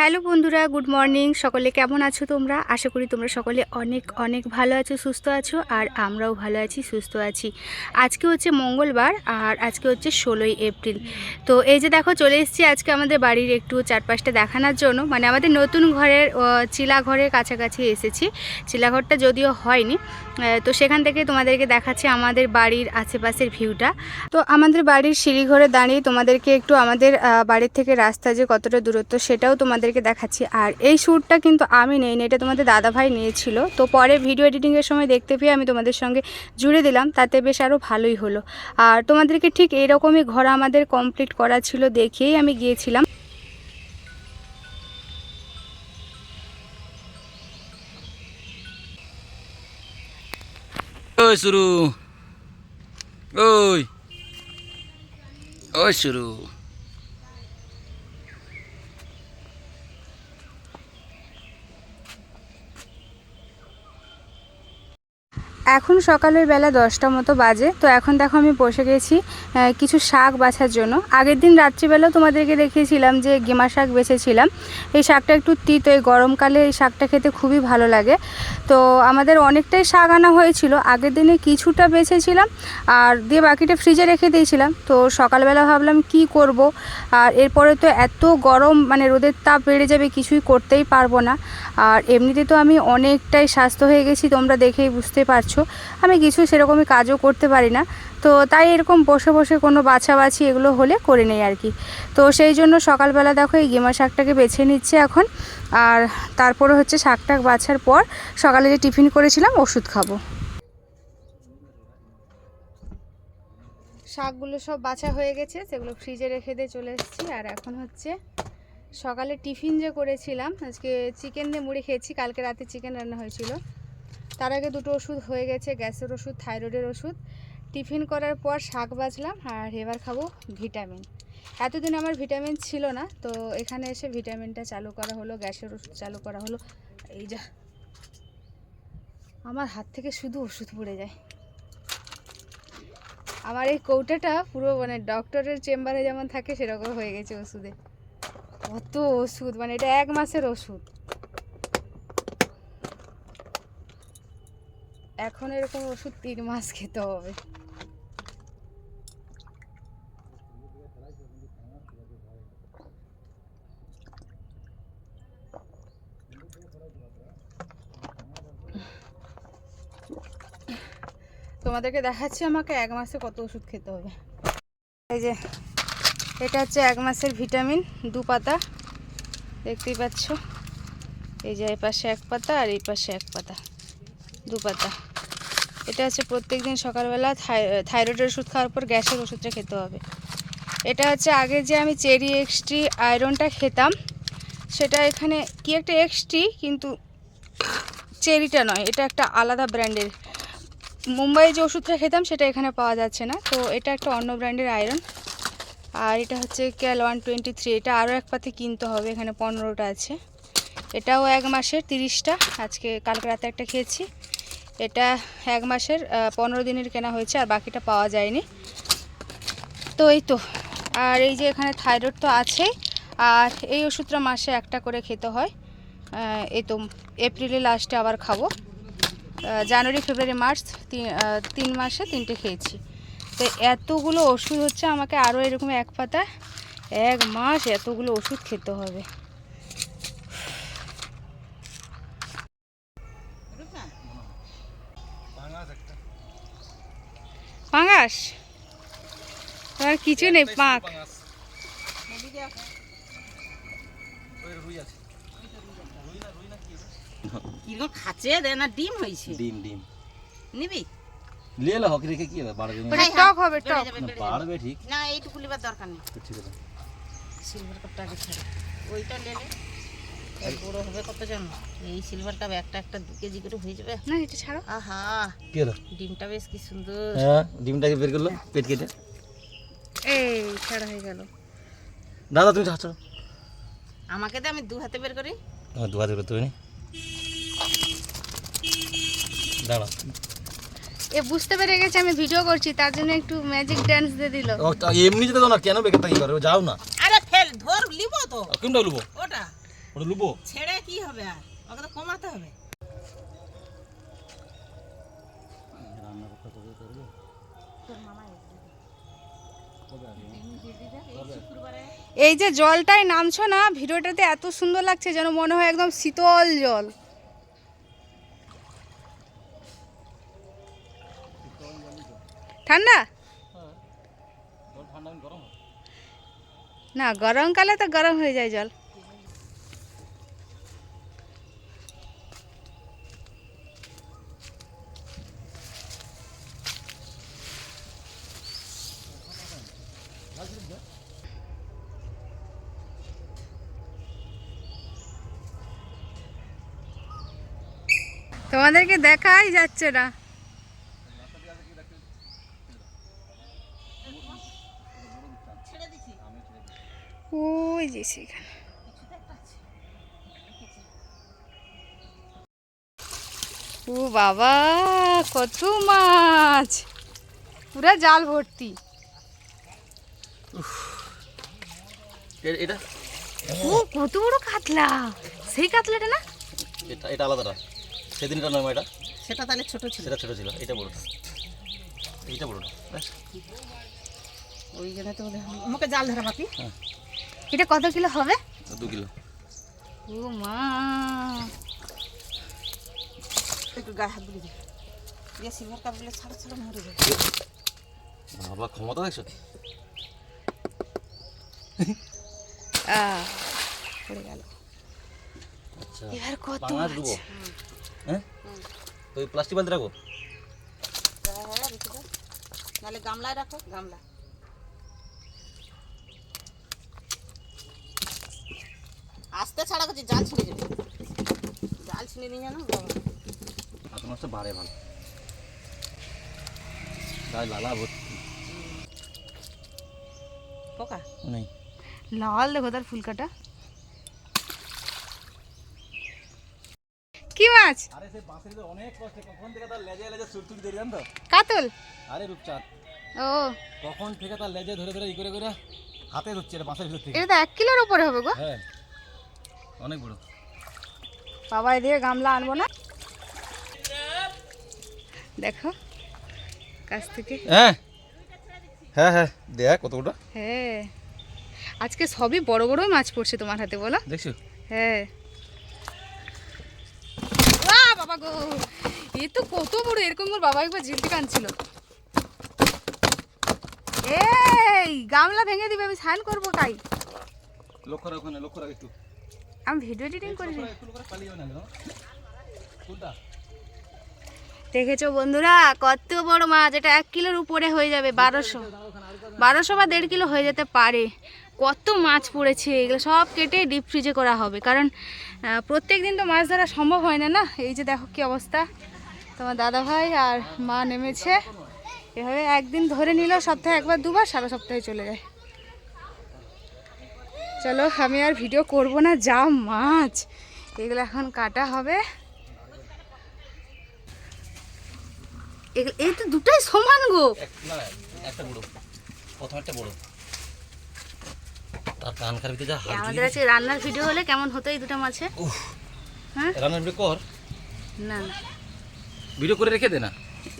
Hello বন্ধুরা good morning. সকলে কেমন আছো তোমরা? আশা করি তোমরা সকলে অনেক অনেক ভালো আছো সুস্থ আছো আর আমরাও ভালো আছি সুস্থ আছি। আজকে হচ্ছে মঙ্গলবার আর আজকে হচ্ছে ষোলোই এপ্রিল। তো এই যে দেখো চলে এসেছি আজকে আমাদের বাড়ির একটু চারপাশটা দেখানোর জন্য। মানে আমাদের নতুন ঘরের আহ, চিলা ঘরের কাছাকাছি এসেছি। চিলাঘরটা যদিও হয়নি তো সেখান থেকে তোমাদেরকে দেখাচ্ছি আমাদের বাড়ির আশেপাশের ভিউটা। তো আমাদের বাড়ির সিঁড়িঘরে দাঁড়িয়ে তোমাদেরকে একটু আমাদের বাড়ির থেকে রাস্তা যে কতটা দূরত্ব সেটাও তোমাদেরকে দেখাচ্ছি। আর এই শ্যুটটা কিন্তু আমি নেই এটা তোমাদের দাদাভাই নিয়েছিল। তো পরে ভিডিও এডিটিংয়ের সময় দেখতে পেয়ে আমি তোমাদের সঙ্গে জুড়ে দিলাম, তাতে বেশ আরও ভালোই হলো। আর তোমাদেরকে ঠিক এইরকমই ঘর আমাদের কমপ্লিট করা ছিল দেখেই আমি গিয়েছিলাম। শুরু ওই ওই শুরু এখন সকালের বেলা দশটা মতো বাজে, তো এখন দেখো আমি বসে গেছি কিছু শাক বাছার জন্য। আগের দিন রাত্রিবেলা তোমাদেরকে দেখিয়েছিলাম যে গেমা শাক বেছেছিলাম। এই শাকটা একটু তিত, এই গরমকালে এই শাকটা খেতে খুবই ভালো লাগে। তো আমাদের অনেকটাই শাক আনা হয়েছিল, আগের দিনে কিছুটা বেছেছিলাম, আর দিয়ে বাকিটা ফ্রিজে রেখে দিয়েছিলাম। তো সকালবেলা ভাবলাম কি করব, আর এরপরে তো এত গরম মানে রোদের তাপ বেড়ে যাবে, কিছুই করতেই পারব না। আর এমনিতে তো আমি অনেকটাই স্বাস্থ্য হয়ে গেছি, তোমরা দেখেই বুঝতে পারছ। আমি কিছু সেরকমই কাজও করতে পারি না। তো তাই এরকম বসে বসে কোনো বাছাবাছি এগুলো হলে করে নেই আর কি। তো সেই জন্য সকালবেলা দেখো এই গেমা শাকটাকে বেছে নিচ্ছে এখন। আর তারপরে হচ্ছে শাক টাক বাছার পর সকালে যে টিফিন করেছিলাম ওষুধ খাব। শাকগুলো সব বাছা হয়ে গেছে, সেগুলো ফ্রিজে রেখে দিয়ে চলে এসেছি। আর এখন হচ্ছে সকালে টিফিন যে করেছিলাম, আজকে চিকেন দিয়ে মুড়ি খেয়েছি, কালকে রাতে চিকেন রান্না হয়েছিল। তার আগে দুটো ওষুধ হয়ে গেছে, গ্যাসের ওষুধ, থাইরয়েডের ওষুধ। টিফিন করার পর শাক বাজলাম আর এবার খাব ভিটামিন। এতদিন আমার ভিটামিন ছিল না, তো এখানে এসে ভিটামিনটা চালু করা হলো, গ্যাসের ওষুধ চালু করা হলো। এই যা। আমার হাত থেকে শুধু ওষুধ পড়ে যায়। আমার এই কৌটাটা পুরো মানে ডক্টরের চেম্বারে যেমন থাকে, সেরকম হয়ে গেছে ওষুধে। কত ওষুধ মানে এটা এক মাসের ওষুধ। এখন এরকম ওষুধ তিন মাস খেতে হবে। তোমাদেরকে দেখাচ্ছি আমাকে এক মাসে কত ওষুধ খেতে হবে। এই যে, এটা হচ্ছে এক মাসের ভিটামিন, দু পাতা। দেখতেই পাচ্ছ? এই যে, এই পাশে এক পাতা আর এই পাশে এক পাতা, দু পাতা। এটা হচ্ছে প্রত্যেক দিন সকালবেলা থাই- থাইরয়েডের ওষুধ খাওয়ার পর গ্যাসের ওষুধটা খেতে হবে। এটা হচ্ছে আগে যে আমি চেরি এক্সট্রি আয়রনটা খেতাম, সেটা এখানে কি একটা এক্সট্রি কিন্তু চেরিটা নয়, এটা একটা আলাদা ব্র্যান্ডের। মুম্বাইয়ে যে ওষুধটা খেতাম সেটা এখানে পাওয়া যাচ্ছে না, তো এটা একটা অন্য ব্র্যান্ডের আয়রন। আর এটা হচ্ছে ক্যাল ওয়ান টোয়েন্টি থ্রি, এটা আরও এক পাতে কিনতে হবে, এখানে পনেরোটা আছে। এটাও এক মাসের তিরিশটা, আজকে কালকে রাতে একটা খেয়েছি। এটা এক মাসের পনেরো দিনের কেনা হয়েছে আর বাকিটা পাওয়া যায়নি। তো এই তো, আর এই যে এখানে থাইরয়েড তো আছে, আর এই ওষুধটা মাসে একটা করে খেতে হয়। এই তো এপ্রিলের লাস্টে আবার খাব। জানুয়ারি, ফেব্রুয়ারি, মার্চ, তিন তিন মাসে তিনটে খেয়েছি। তো এতগুলো ওষুধ হচ্ছে আমাকে আরও এরকম এক পাতা, এক মাস এতগুলো ওষুধ খেতে হবে। পাঙাস আর কিছু নেই পাক। কীরকম খাচ্ছে? দে না ডিম হয়েছে। ডিম ডিম। নিবি? লিয়ে এলো হকি রেখে কি হবে? বাড়বে না টক হবে টক। যাবে, না, বেড়ে যাবে। বাড়বে ঠিক। না এইটুকু লিবার দরকার নেই। ঠিক আছে। সিলভার কাপটা আগে ওইটা লেলে এর বড় হবে কত জানো? এই সিলভার কাপ একটা একটা দু কেজি করে হয়ে যাবে। না এটা ছাড়ো। আহা কি হলো? ডিমটা বেশ কি সুন্দর। হ্যাঁ ডিমটাকে বের করল পেট কেটে। এই ছাড়া হয়ে গেল। দাদা তুমি হাঁটো আমাকে তো আমি দু হাতে বের করি। আমার দু হাতে করতে হবে নি দাঁড়া। এ বুঝতে পেরে গেছে আমি ভিডিও করছি তার জন্য একটু ম্যাজিক ডান্স দিয়ে দিল। এমনি যেতে দাও না কেন বেকার তাই করে? যাও না। আরে ফেল ধর লিব তো। কোনটা বলব ওটা। ওটা লুবো। ছেড়ে কি হবে আর? ওকে তো কমাতে হবে। রান্না করতে কবে করব এই যে জলটাই নামছো না ভিডিওটাতে এত সুন্দর লাগছে যেন মনে হয় একদম শীতল জল। ঠান্ডা? হয়। না গরমকালে তো গরম হয়ে যায় জল। তোমাদেরকে দেখাই যাচ্ছে না। ওই যে সেখানে। ও বাবা কত মাছ। পুরা জাল ভর্তি। এটা? ও কত বড় কাতলা। সেই কাতলাটা না? এটা এটা আলাদাটা সেদিন এটা নয় এটা? সেটা তাহলে ছোট ছিল। সেটা ছোটো ছিল। এটা বড়টা। এইটা বড়টা। ওই জন্য তো আমাকে জাল ধরা বাপি এটা কত কিলো হবে? দু কিলো। ও মা। একটু গায়ে হাত বুলিয়ে দে। দিয়ে সিলভার কাপগুলো ছাড়া ছাড়া মরে যাবে বাবা ক্ষমতা দেখছ? পড়ে গেল। আচ্ছা। এবার কত মাছ? ডুবো হ্যাঁ তো ওই প্লাস্টিক বালতি রাখো হ্যাঁ হ্যাঁ রেখে দাও নাহলে গামলায় রাখো গামলা আস্তে ছাড়া করছি জাল ছিঁড়ে যাবে জাল ছিঁড়ে নিয়ে জানো বাবা হাত মাছটা বাড়ে ভালো গায়ে লালা ভর্তি পোকা নেই লাল দেখো তার ফুলকাটা কি মাছ? আরে সে বাঁশের তো অনেক কষ্ট। কখন থেকে তার লেজে লেজে সুরতুরি ধরে জানো তো? কাতল? আরে রূপচাঁদ। ও। কখন থেকে তার লেজে ধরে ধরে ই করে করে হাতে ধরছে এটা বাঁশের ভিতর থেকে? এটা তো এক কিলোর উপরে হবে গো। হ্যাঁ। অনেক বড়। বাবা এদিকে গামলা আনব না? দেখো কাছ থেকে। হ্যাঁ। হ্যাঁ হ্যাঁ। দেখ কত বড় হ্যাঁ। আজকে সবই বড় বড় মাছ পড়ছে তোমার হাতে বলো। দেখছ? হ্যাঁ। বাবা গো। এ তো কত বড় এরকম ওর বাবা একবার ঝিলতে কানছিল। এই গামলা ভেঙে দিবে আমি স্নান করব তাই। লক্ষ্য রাখো ওখানে লক্ষ্য রাখ একটু। আমি ভিডিও এডিটিং করি দেখেছ বন্ধুরা কত বড় মাছ এটা এক কিলোর উপরে হয়ে যাবে বারোশো। বারোশো বা দেড় কিলো হয়ে যেতে পারে। কত মাছ পড়েছে এগুলো সব কেটে ডিপ ফ্রিজে করা হবে। কারণ প্রত্যেক দিন তো মাছ ধরা সম্ভব হয় না না? এই যে দেখো কি অবস্থা। তোমার দাদা ভাই আর মা নেমেছে। এভাবে একদিন ধরে নিল, সপ্তাহে একবার, দুবার, সারা সপ্তাহে চলে যায়। চলো, আমি আর ভিডিও করব না, যা মাছ। এগুলো এখন কাটা হবে। এই তো দুটাই সমান গো। একটা বড়। প্রথম একটা বড়। তার কান খার ভিতরে যা হাত আমাদের আজকে রান্নার ভিডিও হলে কেমন হতো এই দুটো মাছে? হ্যাঁ? রান্নার ভিডিও কর। না। না ভিডিও করে রেখে দে না।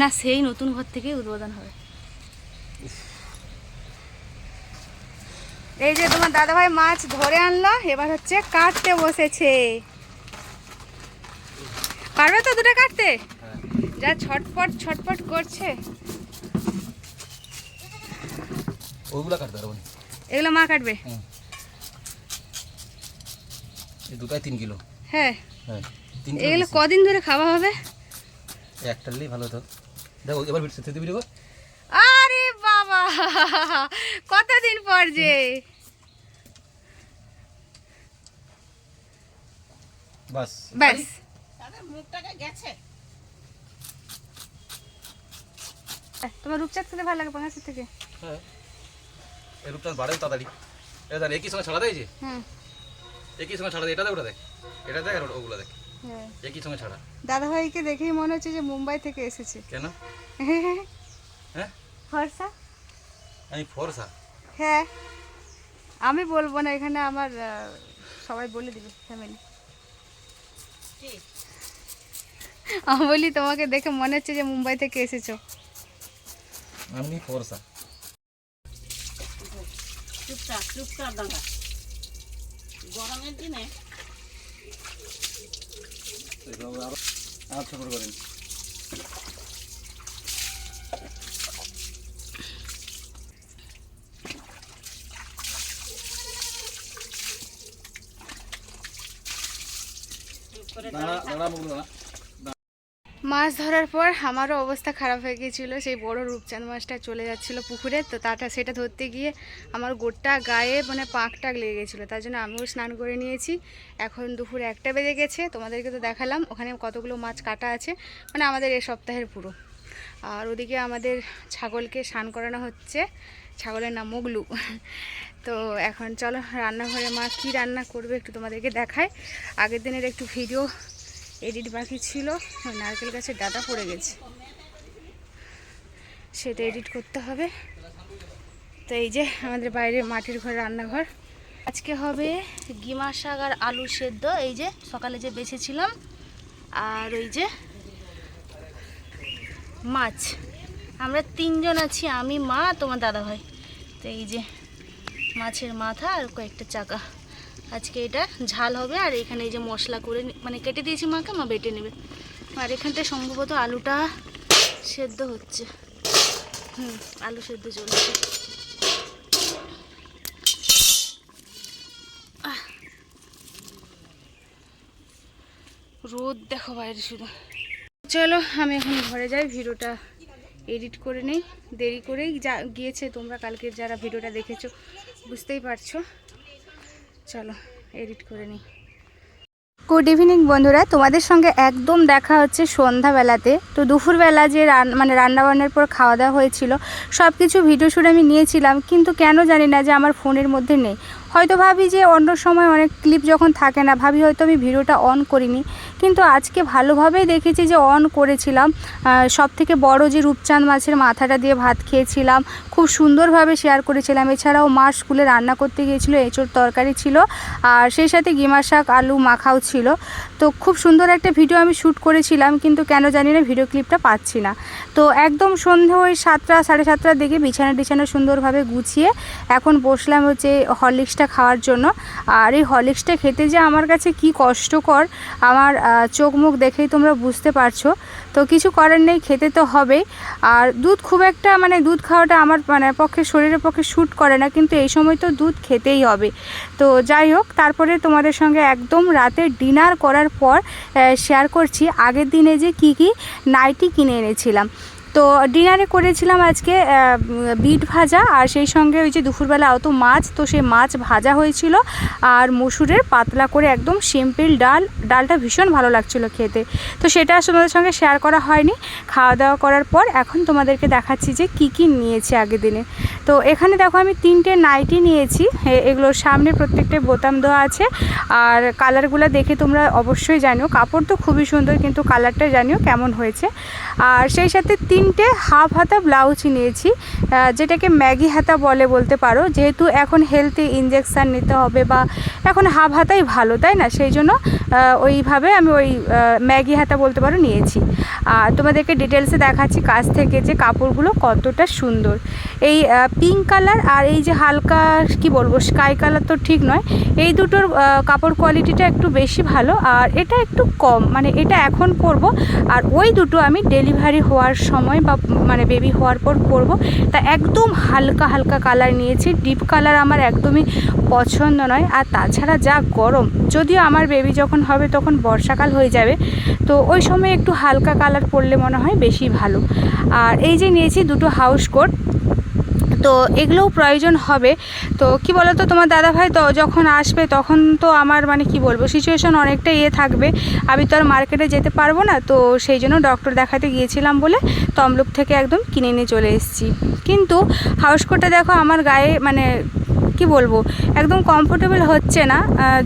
না সেই নতুন ঘর থেকে উদ্বোধন হবে। এই যে তোমার দাদাভাই মাছ ধরে আনলো এবার হচ্ছে কাটতে বসেছে। পারবে তো দুটো কাটতে? হ্যাঁ। যা ছটপট ছটপট করছে। ওইগুলো কাটতে পারব না। এগুলো মা কাটবে? দুটাই তিন কিলো। হ্যাঁ। হ্যাঁ এগুলো কদিন ধরে খাওয়া হবে? একটা নিলেই ভালো হতো। দেখো এবার সেতে ভিডিও কর। আরে বাবা কতদিন পর যে? বাস। মুখটাকে গেছে। তোমার রূপচাঁদ খেতে ভালো লাগে পাঙাশের থেকে? হ্যাঁ। এই রূপটা বাড়ে তাড়াতাড়ি। এটা একই সঙ্গে ছাড়া দেয় যে? হ্যাঁ একই সঙ্গে ছাড়া দেয় এটা দেখ ওটা দেখ। এটা দেখ আর ওগুলো দেখ। হ্যাঁ। একই সঙ্গে ছাড়া। দাদাভাইকে দেখেই মনে হচ্ছে যে মুম্বাই থেকে এসেছে। কেন? হ্যাঁ? ফর্সা? আমি ফরসা? হ্যাঁ। আমি বলব না এখানে আমার সবাই বলে দিবে ফ্যামিলি? আমি বলি তোমাকে দেখে মনে হচ্ছে যে মুম্বাই থেকে এসেছ। আমি ফোরসা। চুপচাপ চুপচাপ দাঁড়া গরমের দিনে এইভাবে আরও আর ছোট করেন। চুপ করে দাঁড়া দাঁড়া। মুখ দাঁড়া মাছ ধরার পর আমারও অবস্থা খারাপ হয়ে গিয়েছিল। সেই বড় রূপচাঁদ মাছটা চলে যাচ্ছিল পুকুরে, তো তাটা সেটা ধরতে গিয়ে আমার গোটা গায়ে মানে টাক লেগে গেছিল তার জন্য আমিও স্নান করে নিয়েছি। এখন দুপুর একটা বেজে গেছে, তোমাদেরকে তো দেখালাম। ওখানে কতগুলো মাছ কাটা আছে মানে আমাদের এ সপ্তাহের পুরো। আর ওদিকে আমাদের ছাগলকে স্নান করানো হচ্ছে। ছাগলের নাম মোগলু। তো এখন চলো, রান্নাঘরে মা কী রান্না করবে একটু তোমাদেরকে দেখায়। আগের দিনের একটু ভিডিও এডিট বাকি ছিল নারকেল গাছের ডাটা পড়ে গেছে। সেটা এডিট করতে হবে। তো এই যে আমাদের বাইরে মাটির ঘর, রান্নাঘর। আজকে হবে গিমা শাক আর আলু সেদ্ধ। এই যে সকালে যে বেছেছিলাম, আর ওই যে মাছ। আমরা তিনজন আছি, আমি, মা, তোমার দাদা ভাই তো এই যে মাছের মাথা আর কয়েকটা চাকা। আজকে এটা ঝাল হবে, আর এখানে এই যে মশলা করে মানে কেটে দিয়েছি মাকে, মা বেটে নেবে। আর এখানটায় সম্ভবত আলুটা সেদ্ধ হচ্ছে। হুম, আলু সেদ্ধ চলছে। রোদ দেখো বাইরে শুধু। চলো, আমি এখন ঘরে যাই, ভিডিওটা এডিট করে নেই, দেরি করেই যা গিয়েছে তোমরা কালকের যারা ভিডিওটা দেখেছ, বুঝতেই পারছ। চলো এডিট করে নিই। গুড ইভিনিং বন্ধুরা। তোমাদের সঙ্গে একদম দেখা হচ্ছে সন্ধ্যাবেলাতে। তো দুপুরবেলা যে রান মানে রান্নাবান্নার পর খাওয়া দাওয়া হয়েছিল সব কিছু ভিডিও শুট আমি নিয়েছিলাম, কিন্তু কেন জানি না যে আমার ফোনের মধ্যে নেই। হয়তো ভাবি যে অন্য সময় অনেক ক্লিপ যখন থাকে না, ভাবি হয়তো আমি ভিডিওটা অন করিনি। কিন্তু আজকে ভালোভাবেই দেখেছি যে অন করেছিলাম। সব থেকে বড় যে রূপচাঁদ মাছের মাথাটা দিয়ে ভাত খেয়েছিলাম, খুব সুন্দরভাবে শেয়ার করেছিলাম। এছাড়াও মা স্কুলে রান্না করতে গিয়েছিল এঁচোর তরকারি ছিল, আর সেই সাথে গিমা শাক, আলু, মাখাও ছিল। তো খুব সুন্দর একটা ভিডিও আমি শ্যুট করেছিলাম, কিন্তু কেন জানি না ভিডিও ক্লিপটা পাচ্ছি না। তো একদম সন্ধে ওই সাতটা, সাড়ে সাতটার দিকে বিছানা টিছানা সুন্দরভাবে গুছিয়ে এখন বসলাম হচ্ছে হরলিক্সটা খাওয়ার জন্য। আর এই হরলিক্সটা খেতে যে আমার কাছে কি কষ্টকর, আমার চোখ মুখ দেখেই তোমরা বুঝতে পারছ। তো কিছু করার নেই, খেতে তো হবে আর দুধ খুব একটা মানে দুধ খাওয়াটা আমার মানে পক্ষে, শরীরের পক্ষে শ্যুট করে না, কিন্তু এই সময় তো দুধ খেতেই হবে। তো যাই হোক, তারপরে তোমাদের সঙ্গে একদম রাতে ডিনার করার পর শেয়ার করছি। আগের দিনে যে কি কি নাইটি কিনে এনেছিলাম। তো ডিনারে করেছিলাম আজকে বিট ভাজা আর সেই সঙ্গে ওই যে দুপুরবেলা অত মাছ, তো সেই মাছ ভাজা হয়েছিল আর মসুরের পাতলা করে একদম সিম্পল ডাল, ডালটা ভীষণ ভালো লাগছিল খেতে। তো সেটা তোমাদের সঙ্গে শেয়ার করা হয়নি। খাওয়া দাওয়া করার পর এখন তোমাদেরকে দেখাচ্ছি যে কি কি নিয়েছি আগের দিনে। তো এখানে দেখো আমি তিনটে নাইটি নিয়েছি এগুলোর সামনে প্রত্যেকটা বোতাম দেওয়া আছে আর কালারগুলো দেখে তোমরা অবশ্যই জানিও। কাপড় তো খুবই সুন্দর কিন্তু কালারটা জানিও কেমন হয়েছে। আর সেই সাথে তিনটে হাফ হাতা ব্লাউজ নিয়েছি যেটাকে ম্যাগি হাতা বলে বলতে পারো। যেহেতু এখন হেলথে ইঞ্জেকশান নিতে হবে বা এখন হাফ হাতাই ভালো, তাই না? সেই জন্য ওইভাবে আমি ওই ম্যাগি হাতা বলতে পারো নিয়েছি। আর তোমাদেরকে ডিটেলসে দেখাচ্ছি কাছ থেকে যে কাপড়গুলো কতটা সুন্দর। এই পিঙ্ক কালার আর এই যে হালকা, কি বলব স্কাই কালার তো ঠিক নয়। এই দুটোর কাপড় কোয়ালিটিটা একটু বেশি ভালো আর এটা একটু কম। মানে এটা এখন পরবো আর ওই দুটো আমি ডেলিভারি হওয়ার সময় বা মানে বেবি হওয়ার পর পরবো তা একদম হালকা হালকা কালার নিয়েছি। ডিপ কালার আমার একদমই পছন্দ নয়। আর তাছাড়া যা গরম, যদিও আমার বেবি যখন হবে তখন বর্ষাকাল হয়ে যাবে। তো ওই সময় একটু হালকা কালার পরলে মনে হয় বেশি ভালো। আর এই যে নিয়েছি দুটো হাউস কোট তো এগুলোও প্রয়োজন হবে। তো কি বলো তো তোমার দাদা ভাই তো যখন আসবে তখন তো আমার মানে কি বলব সিচুয়েশন অনেকটা ইয়ে থাকবে। আমি তো আর মার্কেটে যেতে পারব না, তো সেই জন্য ডক্টর দেখাতে গিয়েছিলাম বলে তমলুক থেকে একদম কিনে নিয়ে চলে এসেছি। কিন্তু হাউস কোটটা দেখো আমার গায়ে মানে কি বলব, একদম কমফোর্টেবল হচ্ছে না।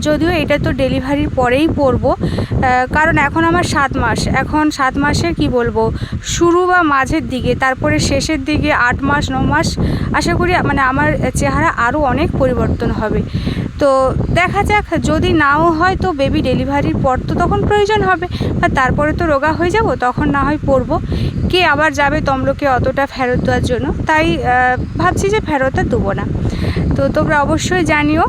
যদিও এটা তো ডেলিভারির পরেই পরবো। কারণ এখন আমার সাত মাস। এখন সাত মাসের কি বলব, শুরু বা মাঝের দিকে, তারপরে শেষের দিকে আট মাস, ন মাস, আশা করি মানে আমার চেহারা আরও অনেক পরিবর্তন হবে। তো দেখা যাক, যদি নাও হয় তো বেবি ডেলিভারির পর তো তখন প্রয়োজন হবে। আর তারপরে তো রোগা হয়ে যাব, তখন না হয় পরবো। কে আবার যাবে তমলোকে অতটা ফেরত দেওয়ার জন্য? তাই ভাবছি যে ফেরত আর দেবো না। তো তোমরা অবশ্যই জানিও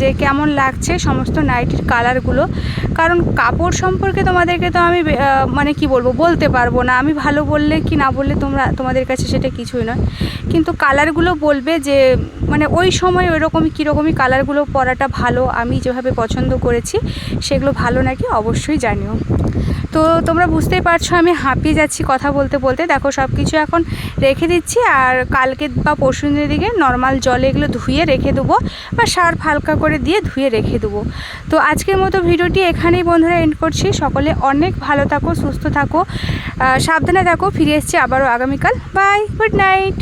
যে কেমন লাগছে সমস্ত নাইটির কালারগুলো। কারণ কাপড় সম্পর্কে তোমাদেরকে তো আমি মানে কি বলব, বলতে পারব না। আমি ভালো বললে কি না বললে তোমরা, তোমাদের কাছে সেটা কিছুই নয়। কিন্তু কালারগুলো বলবে যে মানে ওই সময় ওই রকমই কীরকমই কালারগুলো পরাটা ভালো, আমি যেভাবে পছন্দ করেছি, সেগুলো ভালো নাকি অবশ্যই জানিও। তো তোমরা বুঝতেই পারছ আমি হাঁপিয়ে যাচ্ছি কথা বলতে বলতে। দেখো সব কিছু এখন রেখে দিচ্ছি আর কালকে বা পরশু দিনের দিকে নর্মাল জলে এগুলো ধুয়ে রেখে দেবো বা সার হালকা করে দিয়ে ধুয়ে রেখে দেবো। তো আজকের মতো ভিডিওটি এখানেই বন্ধুরা এন্ড করছি। সকলে অনেক ভালো থাকো, সুস্থ থাকো সাবধানে থাকো, ফিরে এসছি আবারও আগামীকাল। Bye good night